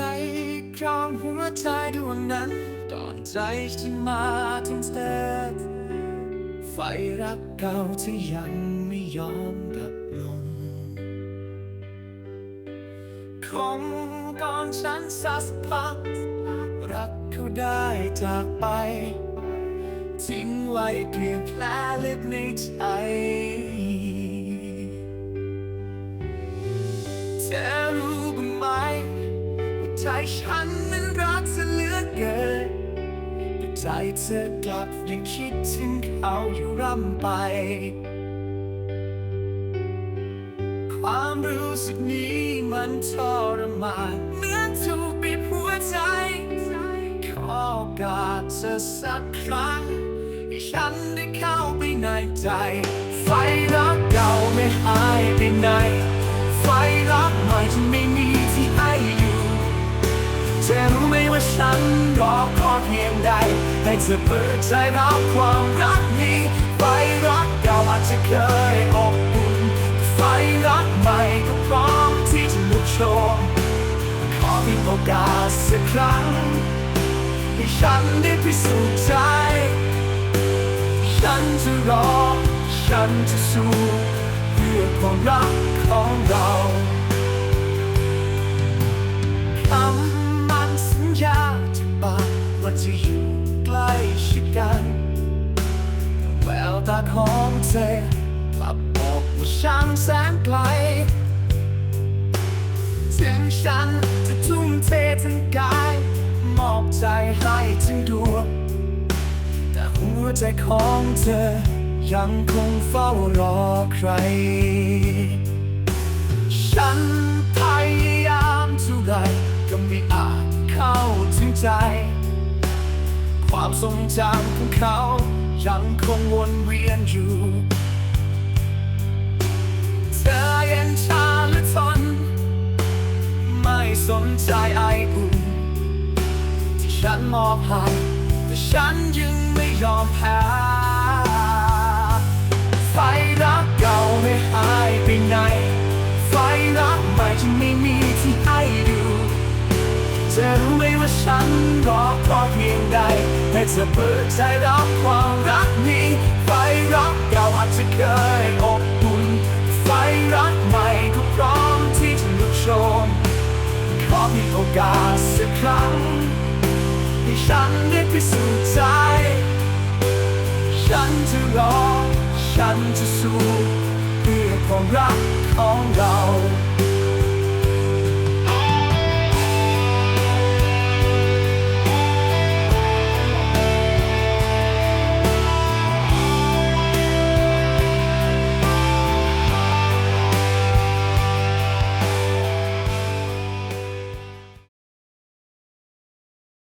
รครองหัวใจดวงนั้นตอนใจฉันมาถึงเธอไฟรักเก่าที่ยังไม่ยอมดับลงคงก่อนฉันสักพัก รักเขาได้จากไป ทิ้งไว้เพียงแผลเล็กในใจ ฉันนั้นรักเธอเหลือเกินแต่ใจเธอกลับยังคิดถึงเขาอยู่ร่ำไป ความรู้สึกนี้มันทรมานเหมือนถูกบีบหัวใจ ขอโอกาสเธอสักครั้งให้ฉันได้เข้าไปในใจ ไฟรักเก่าไม่หาย ฉันรอขอเพียงใด ให้เธอเปิดใจรับความรักนี้ไฟรักเก่าอาจจะเคยอบอุ่นไฟรักใหม่ก็พร้อมที่จะลุกโชนขอมีโอกาสสักครั้งให้ฉันได้พิสูจน์ใจ ฉันจะรอ ฉันจะสู้เพื่อความรัก ปากว่าจะอยู่ใกล้ชิดกันแววตาของเธอกลับบอกว่าฉันแสนไกลถึงฉันจะทุ่มเททั้งกาย มอบใจให้ทั้งดวงแต่หัวใจของเธอ ยังคงเฝ้ารอใคร ฉัน ความทรงจำของเขา ยังคงวนเวียนอยู่ เธอเย็นชาหรือทน ไม่สนใจไออุ่นที่ฉันมอบให้แต่ฉันยังไม่ยอมแพ้ไฟรักเก่าไม่หายไปไหน ไฟรักใหม่ที่ไม่มี ธอรู้ไหมว่าฉันรอเพราะเพียงใด ให้เธอเปิดใจรับความรักนี้ ไฟรักเก่าอาจจะเคยอบอุ่นไฟรักใหม่ก็พร้อมที่จะลุกโชนขอมีโอกาสสักครั้งให้ฉันได้พิสูจน์ใจ ฉันจะรอ ฉันจะสู้เพื่อความรักของเรา